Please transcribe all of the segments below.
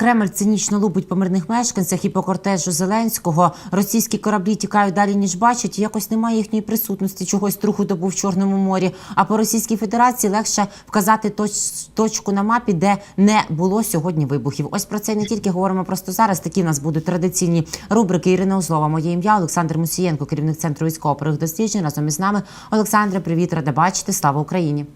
Кремль цинічно лупить по мирних мешканцях і по кортежу Зеленського. Російські кораблі тікають далі ніж бачать. і Якось немає їхньої присутності. Чогось труху добу в Чорному морі. А по Російській Федерації легше вказати точ- точку на мапі, де не було сьогодні вибухів. Ось про це не тільки говоримо просто зараз. Такі в нас будуть традиційні рубрики. Ірина Озлова, моє ім'я Олександр Мусієнко, керівник центру військово-правих досліджень. Разом із нами Олександре, привіт, рада бачити. Слава Україні.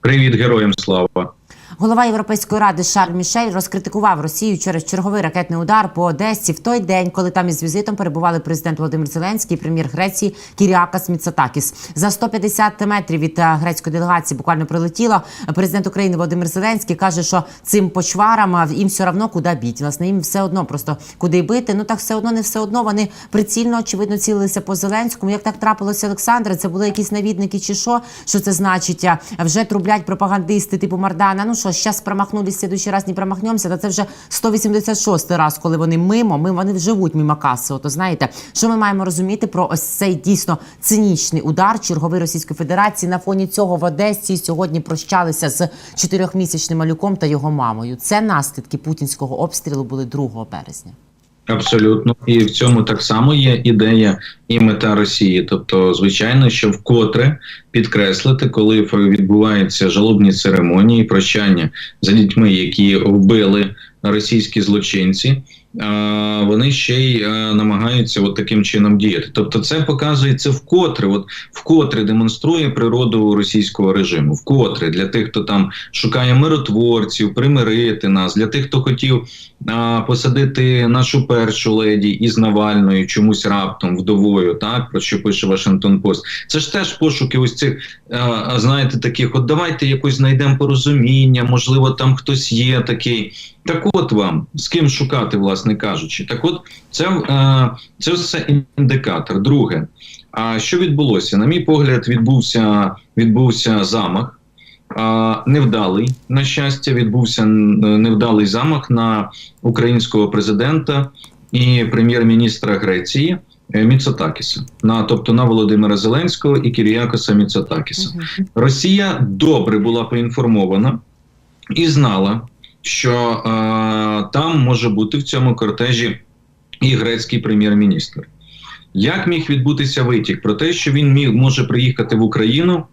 Привіт, героям слава. Голова Європейської ради Шарль Мішель розкритикував Росію через черговий ракетний удар по Одесі в той день, коли там із візитом перебували президент Володимир Зеленський і прем'єр Греції Кіріакас Міцатакіс. За 150 метрів від е, грецької делегації буквально прилетіло. Президент України Володимир Зеленський каже, що цим почварам е, їм все одно куди бити. Власне, їм все одно просто куди бити. Ну так все одно не все одно. Вони прицільно очевидно цілилися по Зеленському. Як так трапилося, Олександре? Це були якісь навідники чи що? Що це значить? Вже трублять пропагандисти типу Мардана. Ну що, зараз промахнулись, в следующий раз не промахнемося. Та це вже 186 раз, коли вони мимо. Ми вони вживуть мимо каси. Ото знаєте, що ми маємо розуміти про ось цей дійсно цинічний удар черговий Російської Федерації на фоні цього в Одесі сьогодні прощалися з чотирьохмісячним малюком та його мамою. Це наслідки путінського обстрілу були 2 березня. Абсолютно, і в цьому так само є ідея і мета Росії. Тобто, звичайно, що вкотре підкреслити, коли відбуваються жалобні церемонії, прощання за дітьми, які вбили російські злочинці. Вони ще й намагаються от таким чином діяти. Тобто, це показує це вкотре, от вкотре демонструє природу російського режиму. Вкотре для тих, хто там шукає миротворців, примирити нас, для тих, хто хотів а, посадити нашу першу леді із Навальною, чомусь раптом вдовою, так про що пише Вашингтон Пост. Це ж теж пошуки ось цих, а, знаєте, таких. От давайте якось знайдемо порозуміння, можливо, там хтось є такий. Так, от вам з ким шукати, власне кажучи, так, от це, е, це все індикатор. Друге, а що відбулося? На мій погляд, відбувся відбувся замах. Невдалий на щастя, відбувся невдалий замах на українського президента і прем'єр-міністра Греції е, Міцотакіса, на тобто на Володимира Зеленського і Кіріякоса Міцотакіса. Росія добре була поінформована і знала, що е, там може бути в цьому кортежі і грецький прем'єр-міністр. Як міг відбутися витік про те, що він міг може приїхати в Україну?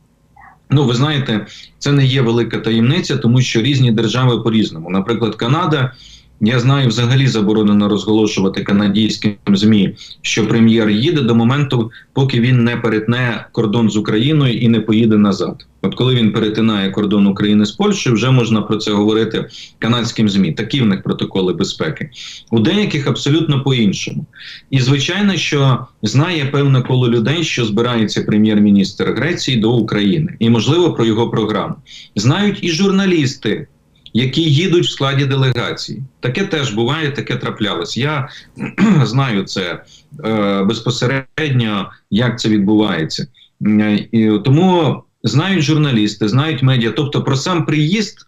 Ну, ви знаєте, це не є велика таємниця, тому що різні держави по-різному. Наприклад, Канада, я знаю, взагалі заборонено розголошувати канадійським змі, що прем'єр їде до моменту, поки він не перетне кордон з Україною і не поїде назад. От коли він перетинає кордон України з Польщею, вже можна про це говорити канадським змі. Такі в них протоколи безпеки. У деяких абсолютно по-іншому. І звичайно, що знає певне коло людей, що збирається прем'єр-міністр Греції до України, і можливо про його програму. Знають і журналісти, які їдуть в складі делегації. Таке теж буває, таке траплялось. Я знаю це е, безпосередньо, як це відбувається. Е, І тому знають журналісти, знають медіа. Тобто про сам приїзд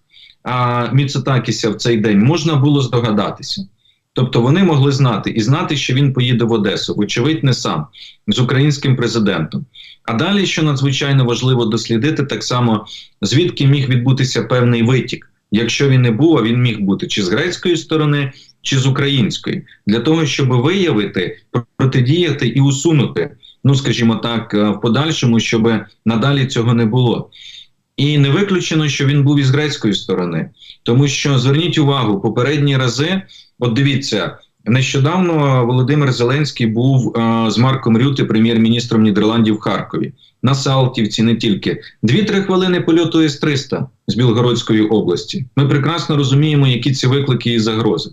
Міцотакіся в цей день можна було здогадатися. Тобто вони могли знати і знати, що він поїде в Одесу, вочевидь, не сам з українським президентом. А далі, що надзвичайно важливо дослідити, так само звідки міг відбутися певний витік. Якщо він не був, а він міг бути чи з грецької сторони, чи з української, для того, щоб виявити, протидіяти і усунути, ну скажімо так, е, в подальшому, щоб надалі цього не було. І не виключено, що він був із грецької сторони, тому що зверніть увагу, попередні рази, от дивіться, нещодавно Володимир Зеленський був е, з Марком Рюти, прем'єр-міністром Нідерландів в Харкові, на Салтівці, не тільки дві-три хвилини польоту С-300 з Білгородської області. Ми прекрасно розуміємо, які ці виклики і загрози.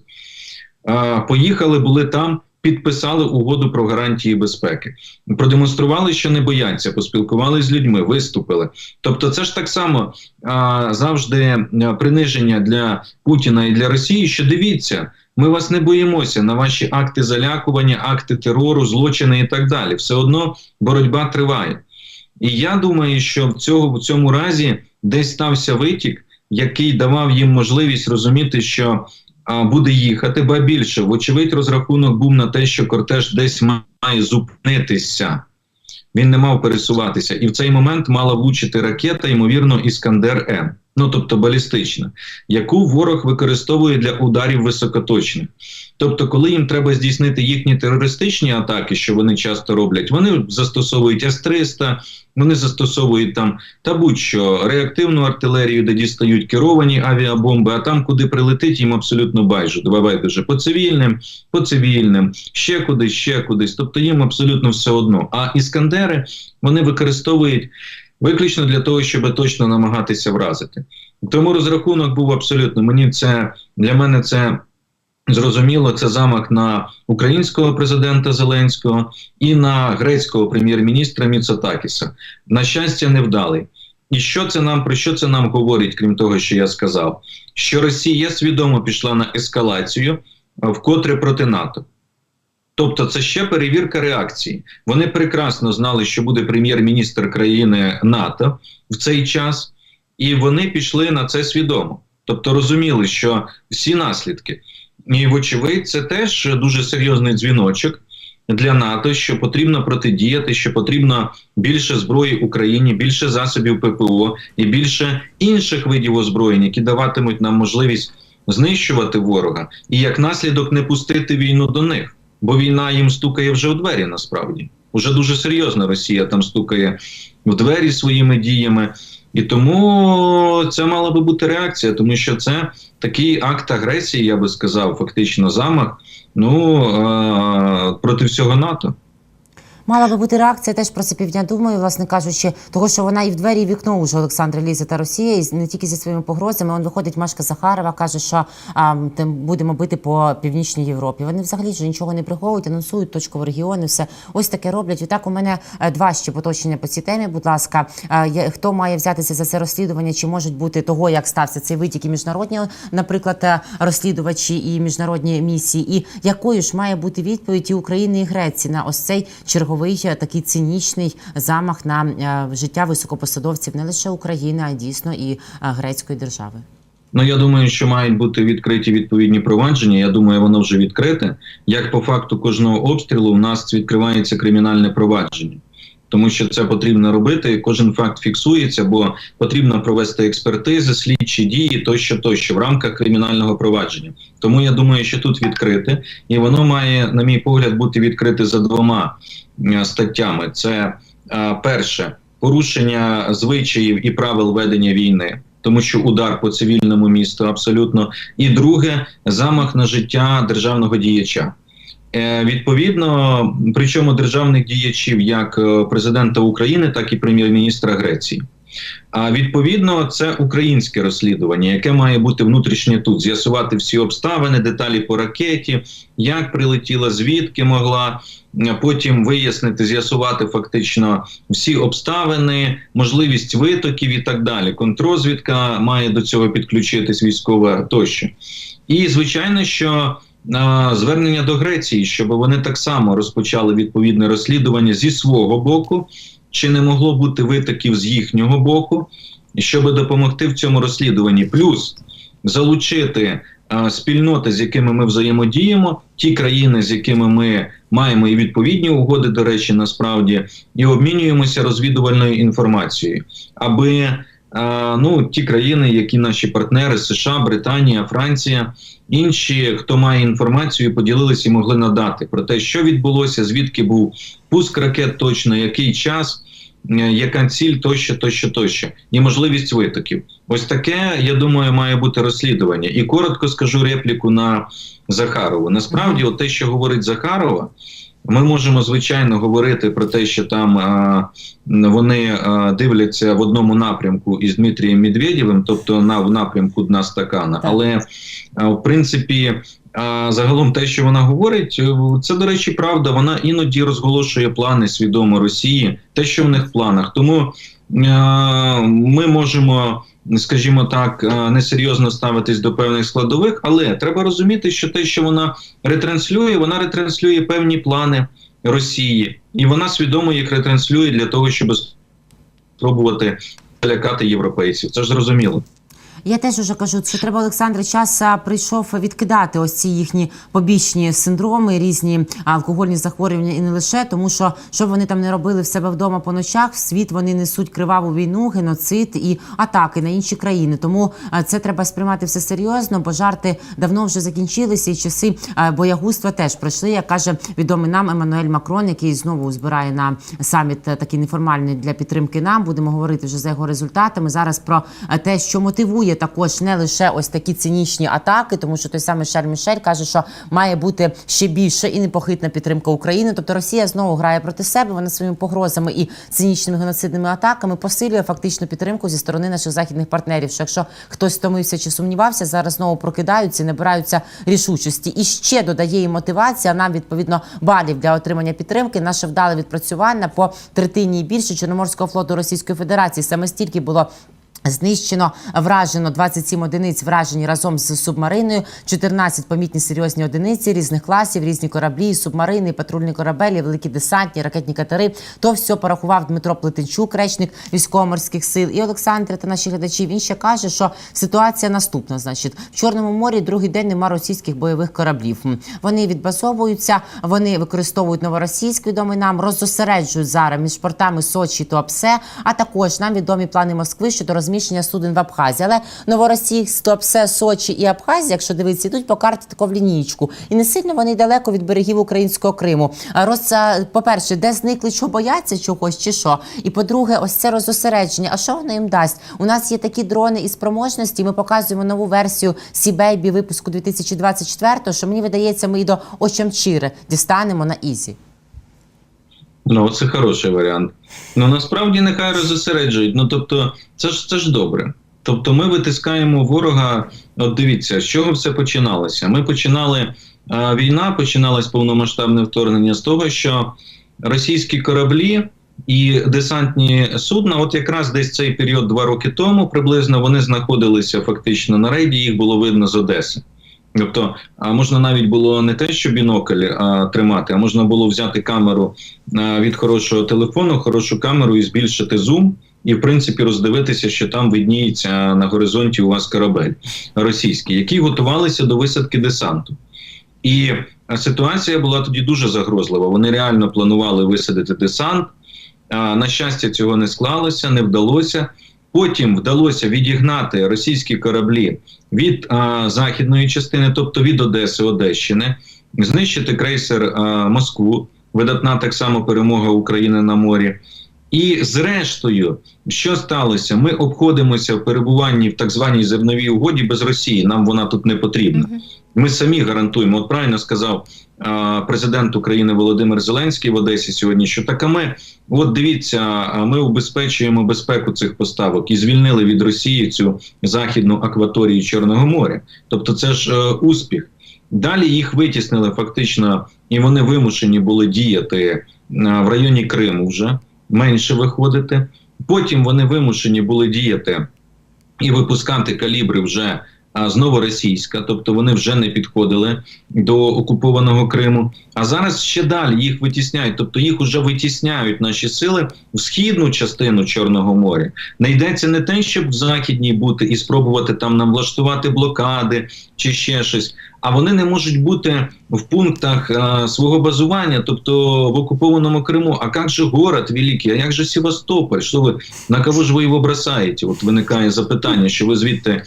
Е, поїхали, були там. Підписали угоду про гарантії безпеки, продемонстрували, що не бояться, поспілкувалися з людьми, виступили. Тобто, це ж так само а, завжди приниження для Путіна і для Росії. Що дивіться, ми вас не боїмося на ваші акти залякування, акти терору, злочини і так далі. Все одно боротьба триває. І я думаю, що в цього в цьому разі десь стався витік, який давав їм можливість розуміти, що а, буде їхати, ба більше, вочевидь, розрахунок був на те, що кортеж десь має зупинитися. Він не мав пересуватися, і в цей момент мала влучити ракета, ймовірно, Іскандер М. ну тобто балістична, яку ворог використовує для ударів високоточних. Тобто, коли їм треба здійснити їхні терористичні атаки, що вони часто роблять, вони застосовують С-300, вони застосовують там та будь-що реактивну артилерію, де дістають керовані авіабомби, а там, куди прилетить, їм абсолютно байдуже. байдуже по цивільним, по цивільним, ще кудись, ще кудись. Тобто їм абсолютно все одно. А іскандери вони використовують виключно для того, щоб точно намагатися вразити. Тому розрахунок був абсолютно. Мені це для мене це. Зрозуміло, це замах на українського президента Зеленського і на грецького прем'єр-міністра Міцотакіса. На щастя, невдалий. І що це нам про що це нам говорить, крім того, що я сказав? Що Росія свідомо пішла на ескалацію вкотре проти НАТО. Тобто, це ще перевірка реакції. Вони прекрасно знали, що буде прем'єр-міністр країни НАТО в цей час, і вони пішли на це свідомо. Тобто розуміли, що всі наслідки. І, вочевидь, це теж дуже серйозний дзвіночок для НАТО, що потрібно протидіяти, що потрібно більше зброї Україні, більше засобів ППО і більше інших видів озброєнь, які даватимуть нам можливість знищувати ворога, і як наслідок не пустити війну до них. Бо війна їм стукає вже у двері насправді. Уже дуже серйозно Росія там стукає в двері своїми діями. І тому це мала би бути реакція, тому що це такий акт агресії, я би сказав, фактично замах ну, е- проти всього НАТО. Мала би бути реакція теж про це півдня думаю, власне кажучи, того, що вона і в двері, і в вікно уже Олександра лізе та Росія, і не тільки зі своїми погрозами. Он виходить Машка Захарова, каже, що а, тим будемо бити по північній Європі. Вони взагалі вже нічого не приховують, анонсують точково регіони. Все ось таке роблять. І так у мене е, два ще поточення по цій темі. Будь ласка, Е, хто має взятися за це розслідування? Чи можуть бути того, як стався цей витік і міжнародні, наприклад, е, розслідувачі і міжнародні місії? І якою ж має бути відповідь і України і Греції на ось цей черговий е, такий цинічний замах на е, життя високопосадовців не лише України, а дійсно і е, грецької держави? Ну я думаю, що мають бути відкриті відповідні провадження. Я думаю, воно вже відкрите. Як по факту кожного обстрілу, у нас відкривається кримінальне провадження. Тому що це потрібно робити. Кожен факт фіксується, бо потрібно провести експертизи, слідчі дії, тощо, тощо в рамках кримінального провадження. Тому я думаю, що тут відкрите, і воно має, на мій погляд, бути відкрите за двома е, статтями: це е, перше порушення звичаїв і правил ведення війни. Тому що удар по цивільному місту абсолютно, і друге замах на життя державного діяча. Е, відповідно, причому державних діячів як е, президента України, так і прем'єр-міністра Греції. А відповідно, це українське розслідування, яке має бути внутрішнє тут, з'ясувати всі обставини, деталі по ракеті, як прилетіла, звідки могла. Потім вияснити, з'ясувати фактично всі обставини, можливість витоків і так далі. Контрозвідка має до цього підключитись військова тощо. І звичайно, що звернення до Греції, щоб вони так само розпочали відповідне розслідування зі свого боку, чи не могло бути витоків з їхнього боку, щоб допомогти в цьому розслідуванні. Плюс залучити е, спільноти, з якими ми взаємодіємо, ті країни, з якими ми маємо і відповідні угоди, до речі, насправді, і обмінюємося розвідувальною інформацією, аби ну, ті країни, які наші партнери, США, Британія, Франція, інші, хто має інформацію, поділилися і могли надати про те, що відбулося, звідки був пуск ракет, точно який час. е, Яка ціль тощо, тощо, тощо, і можливість витоків. Ось таке, я думаю, має бути розслідування. І коротко скажу репліку на Захарову. Насправді, от те, що говорить Захарова, ми можемо звичайно говорити про те, що там а, вони а, дивляться в одному напрямку із Дмитрієм Медведєвим, тобто на в напрямку дна стакана. Так. Але а, в принципі, а, загалом те, що вона говорить, е, це до речі, правда. Вона іноді розголошує плани свідомо Росії, те, що в них в планах. Тому ми можемо. Скажімо так, е, несерйозно ставитись до певних складових, але треба розуміти, що те, що вона ретранслює, вона ретранслює певні плани Росії, і вона свідомо їх ретранслює для того, щоб спробувати лякати європейців. Це ж зрозуміло. Я теж уже кажу, що треба Олександр час прийшов відкидати ось ці їхні побічні синдроми, різні алкогольні захворювання і не лише, тому що що вони там не робили в себе вдома по ночах, в світ вони несуть криваву війну, геноцид і атаки на інші країни. Тому це треба сприймати все серйозно, бо жарти давно вже закінчилися, і часи боягузтва теж пройшли. Як каже відомий нам Еммануель Макрон, який знову збирає на саміт е, такий неформальний для підтримки нам. Будемо говорити вже за його результатами. Зараз про е, те, що мотивує також не лише ось такі цинічні атаки, тому що той самий Шарль Мішель каже, що має бути ще більше і непохитна підтримка України. Тобто Росія знову грає проти себе. Вона своїми погрозами і цинічними геноцидними атаками посилює фактично підтримку зі сторони наших західних партнерів. Що якщо хтось втомився чи сумнівався, зараз знову прокидаються, набираються рішучості. І ще додає їм мотивація. Нам відповідно балів для отримання підтримки. Наше вдале відпрацювання по третині більше Чорноморського флоту Російської Федерації. Саме стільки було. Знищено вражено 27 одиниць вражені разом з субмариною, 14 помітні серйозні одиниці різних класів, різні кораблі, субмарини, патрульні корабелі, великі десантні, ракетні катери. То все порахував Дмитро Плетенчук, речник військово-морських сил. І Олександр та наші глядачі. Він ще каже, що ситуація наступна. Значить, в Чорному морі другий день нема російських бойових кораблів. Вони відбазовуються, вони використовують новоросійськ, відомий нам, роззосереджують зараз між портами Сочі та Туапсе, а також нам відомі плани Москви щодо розміщення суден в Абхазії. Але новоросійськ, Туапсе, Сочі і Абхазія, якщо дивитися, йдуть по карті тако в лінійку. І не сильно вони далеко від берегів українського Криму. А Роз, по-перше, де зникли, що бояться чогось чи що. І по-друге, ось це розосередження. А що воно їм дасть? У нас є такі дрони із спроможності. Ми показуємо нову версію Сібейбі випуску 2024, що мені видається, ми і до Очамчири дістанемо на ізі. Ну, це хороший варіант. Ну насправді нехай розосереджують. Ну тобто, це ж це ж добре. Тобто, ми витискаємо ворога. От дивіться, з чого все починалося. Ми починали а, війна, починалось повномасштабне вторгнення з того, що російські кораблі і десантні судна, от якраз десь цей період два роки тому, приблизно вони знаходилися фактично на рейді. Їх було видно з Одеси. Тобто, можна навіть було не те, що бінокль а, тримати, а можна було взяти камеру а, від хорошого телефону, хорошу камеру і збільшити зум, і в принципі роздивитися, що там видніється на горизонті у вас корабель російський, які готувалися до висадки десанту. І ситуація була тоді дуже загрозлива. Вони реально планували висадити десант. А, на щастя, цього не склалося, не вдалося. Потім вдалося відігнати російські кораблі від а, західної частини, тобто від Одеси, Одещини, знищити крейсер а, Москву, видатна так само перемога України на морі. І зрештою, що сталося? Ми обходимося в перебуванні в так званій зерновій угоді без Росії. Нам вона тут не потрібна. Ми самі гарантуємо. От правильно сказав президент України Володимир Зеленський в Одесі сьогодні. Що так, а ми от дивіться, ми убезпечуємо безпеку цих поставок і звільнили від Росії цю західну акваторію Чорного моря. Тобто, це ж е, успіх. Далі їх витіснили фактично, і вони вимушені були діяти е, в районі Криму вже менше виходити. Потім вони вимушені були діяти і випускати калібри вже а, знову російська, тобто вони вже не підходили до окупованого Криму. А зараз ще далі їх витісняють, тобто їх вже витісняють наші сили в східну частину Чорного моря. Не йдеться не те, щоб в західній бути і спробувати там нам влаштувати блокади чи ще щось. А вони не можуть бути в пунктах а, свого базування, тобто в окупованому Криму. А як же город великий, а як же Севастополь? Що ви на кого ж ви його бросаєте? От виникає запитання, що ви звідти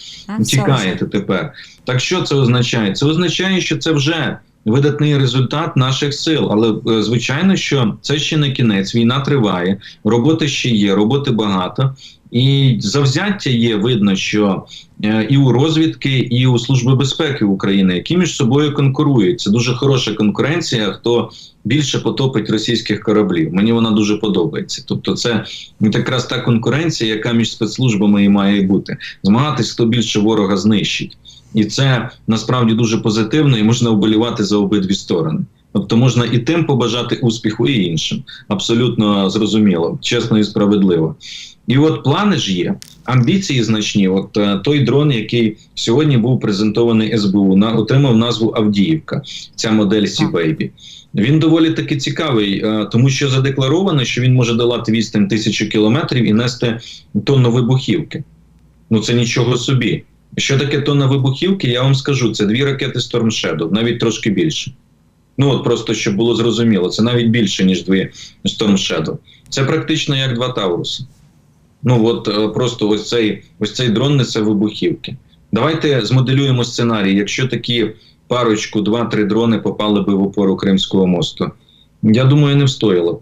тікаєте тепер. Так що це означає? Це означає, що це вже видатний результат наших сил. Але е, звичайно, що це ще не кінець. Війна триває, роботи ще є, роботи багато. І завзяття є видно, що е, і у розвідки, і у служби безпеки України, які між собою конкурують. Це дуже хороша конкуренція. Хто більше потопить російських кораблів? Мені вона дуже подобається. Тобто, це якраз та конкуренція, яка між спецслужбами і має бути. Змагатись, хто більше ворога знищить, і це насправді дуже позитивно, і можна вболівати за обидві сторони. Тобто можна і тим побажати успіху, і іншим. Абсолютно зрозуміло, чесно і справедливо. І от плани ж є, амбіції значні. От е, той дрон, який сьогодні був презентований СБУ, на отримав назву Авдіївка. Ця модель Baby. Він доволі таки цікавий, е, тому що задекларовано, що він може долати відстань тисячу кілометрів і нести тонну вибухівки. Ну це нічого собі. Що таке тонна вибухівки? Я вам скажу, це дві ракети Storm Shadow, навіть трошки більше. Ну от просто щоб було зрозуміло, це навіть більше, ніж дві Storm Shadow. Це практично як два Тауруси. Ну от е, просто ось цей, ось цей дрон несе вибухівки. Давайте змоделюємо сценарій. Якщо такі парочку, два-три дрони попали би в опору Кримського мосту, я думаю, не встояло б.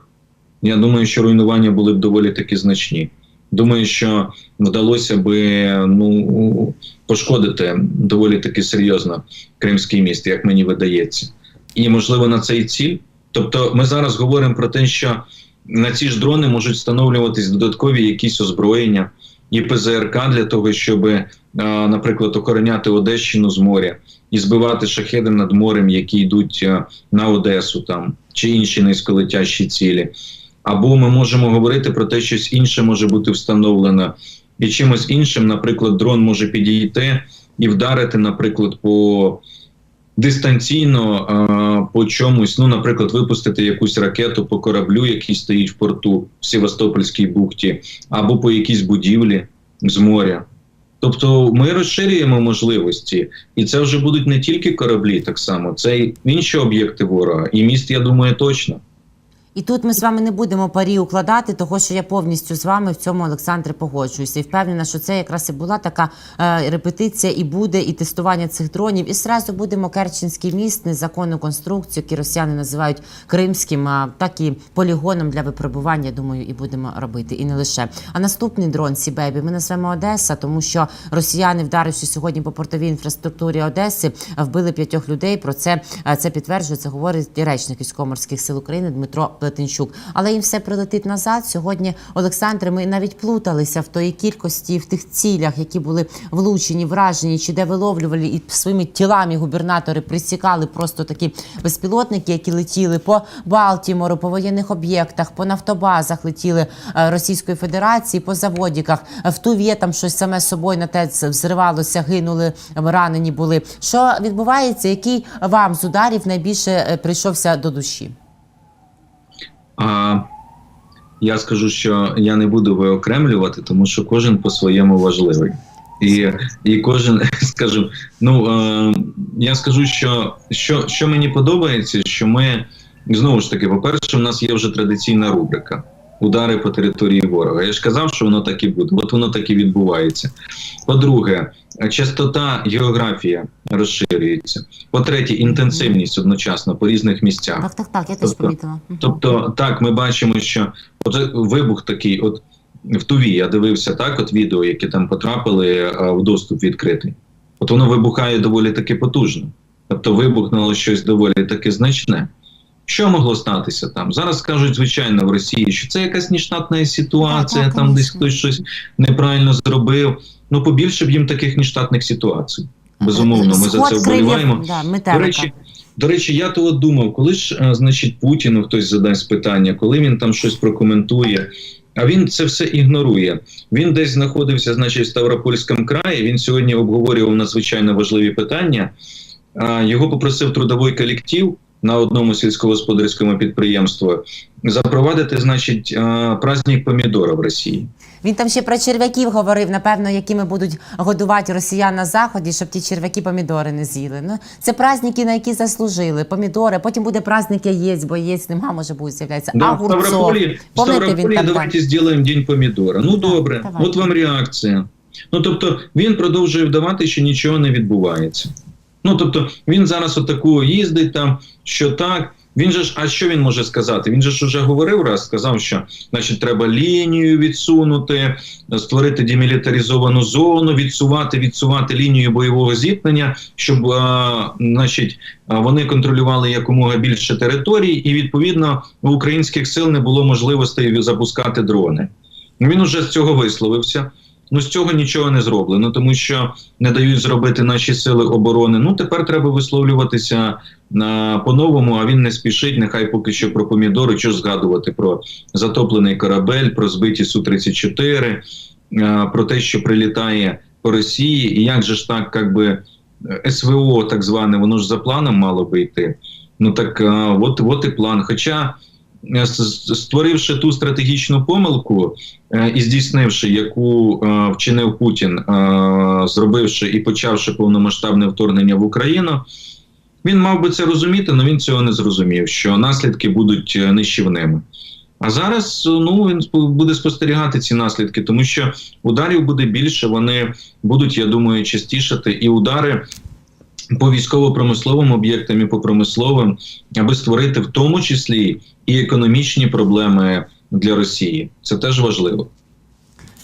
Я думаю, що руйнування були б доволі таки значні. Думаю, що вдалося би ну, пошкодити доволі таки серйозно Кримський міст, як мені видається. І, можливо, на цей ціль. Тобто, ми зараз говоримо про те, що на ці ж дрони можуть встановлюватись додаткові якісь озброєння і ПЗРК для того, щоб, е, наприклад, охороняти Одещину з моря і збивати шахеди над морем, які йдуть е, на Одесу там чи інші низьколетящі цілі. Або ми можемо говорити про те, що щось інше може бути встановлено, і чимось іншим, наприклад, дрон може підійти і вдарити, наприклад, по дистанційно а, по чомусь, ну, наприклад, випустити якусь ракету по кораблю, який стоїть в порту в Севастопольській бухті, або по якійсь будівлі з моря. Тобто ми розширюємо можливості, і це вже будуть не тільки кораблі, так само, це й інші об'єкти ворога. І міст, я думаю, точно. І тут ми з вами не будемо парі укладати, того що я повністю з вами в цьому Олександре погоджуюся. І впевнена, що це якраз і була така е, репетиція, і буде, і тестування цих дронів. І зразу будемо Керченський міст, незаконну конструкцію, які росіяни називають кримським, а так і полігоном для випробування. Думаю, і будемо робити. І не лише. А наступний дрон Сібейбі ми назвемо Одеса, тому що росіяни, вдаривши сьогодні по портовій інфраструктурі Одеси, вбили п'ятьох людей. Про це е, це підтверджує, це говорить і речник військово-морських сил України Дмитро Плетенчук. Але їм все прилетить назад. Сьогодні, Олександре, ми навіть плуталися в тої кількості, в тих цілях, які були влучені, вражені, чи де виловлювали і своїми тілами губернатори присікали просто такі безпілотники, які летіли по Балтімору, по воєнних об'єктах, по нафтобазах летіли е, Російської Федерації, по заводіках. В Туві там щось саме собою на ТЕЦ взривалося, гинули, ранені були. Що відбувається? Який вам з ударів найбільше е, прийшовся до душі? А я скажу, що я не буду виокремлювати, тому що кожен по-своєму важливий. І і кожен, скажімо, ну е, я скажу, що, що що мені подобається, що ми знову ж таки, по-перше, у нас є вже традиційна рубрика удари по території ворога. Я ж казав, що воно так і буде. От воно так і відбувається. По-друге, частота географія розширюється. По-третє, інтенсивність одночасно по різних місцях. Так, так, так, я теж Тобто- помітила. Тобто, так, ми бачимо, що от вибух такий, от в Туві я дивився так, от відео, які там потрапили е, в доступ відкритий. От воно вибухає доволі таки потужно. Тобто вибухнуло щось доволі таки значне. Що могло статися там? Зараз кажуть, звичайно, в Росії, що це якась нештатна ситуація, Так, так, там десь хтось щось неправильно зробив. Ну, побільше б їм таких нештатних ситуацій. Безумовно, ми за це вболіваємо. Да, До речі, до речі, я то от думав, коли ж, е, значить, Путіну хтось задасть питання, коли він там щось прокоментує. А він це все ігнорує. Він десь знаходився, значить, в Ставропольському краї. Він сьогодні обговорював надзвичайно важливі питання. А, Його попросив трудовий колектив на одному сільськогосподарському підприємстві запровадити, значить, а, праздник помідора в Росії. Він там ще про черв'яків говорив, напевно, якими будуть годувати росіян на заході, щоб ті черв'яки помідори не з'їли. Ну це праздники, на які заслужили. Помідори. Потім буде праздник яєць, бо яєць нема, може бути з'являється. Да, в Огурцов. Ставрополі, Ставрополі давайте зробимо День помідора. Ну добре, давайте. от вам реакція. Ну тобто він продовжує вдавати, що нічого не відбувається. Ну тобто він зараз отаку їздить там, що так. Він же ж, а що він може сказати? Він же ж уже говорив раз, сказав, що значить треба лінію відсунути, створити демілітаризовану зону, відсувати, відсувати лінію бойового зіткнення, щоб а, значить, вони контролювали якомога більше територій, і відповідно у українських сил не було можливостей запускати дрони. Він уже з цього висловився. Ну з цього нічого не зроблено, тому що не дають зробити наші сили оборони. Ну тепер треба висловлюватися на по-новому, а він не спішить. Нехай поки що про помідори, що згадувати про затоплений корабель, про збиті су 34 е, про те, що прилітає по Росії, і як же ж так, як би е, СВО, так зване, воно ж за планом мало би йти. Ну так е, от, от і план. Хоча е, створивши ту стратегічну помилку е, і здійснивши, яку е, вчинив Путін, е, зробивши і почавши повномасштабне вторгнення в Україну. Він мав би це розуміти, але він цього не зрозумів, що наслідки будуть е, нищівними. А зараз ну він буде спостерігати ці наслідки, тому що ударів буде більше, вони будуть, я думаю, частішати, і удари по військово-промисловим об'єктам і по промисловим, аби створити в тому числі і економічні проблеми для Росії. Це теж важливо.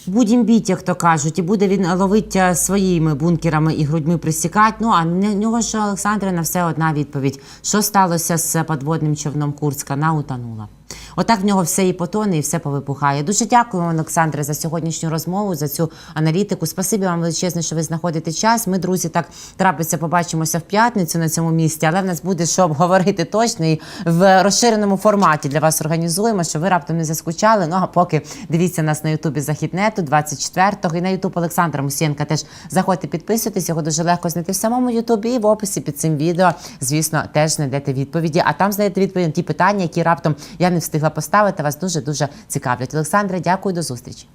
Будім біть, як то кажуть, і буде він ловить е, своїми бункерами і грудьми присікати. Ну а в нього ж Олександра на все одна відповідь: що сталося з подводним човном Курська? На утонула. Отак в нього все і потоне, і все повипухає. Дуже дякую, Олександре, за сьогоднішню розмову, за цю аналітику. Спасибі вам величезне, що ви знаходите час. Ми, друзі, так трапиться, побачимося в п'ятницю на цьому місці, але в нас буде що обговорити точно і в розширеному форматі для вас організуємо, щоб ви раптом не заскучали. Ну а поки дивіться нас на Ютубі Західнету 24-го і на Ютуб Олександра Мусієнка теж заходьте, підписуйтесь. Його дуже легко знайти в самому Ютубі і в описі під цим відео. Звісно, теж знайдете відповіді. А там знайдете відповіді на ті питання, які раптом я не встигла поставити. Вас дуже дуже цікавлять. Олександре, дякую, до зустрічі.